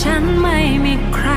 ฉันไม่มีใคร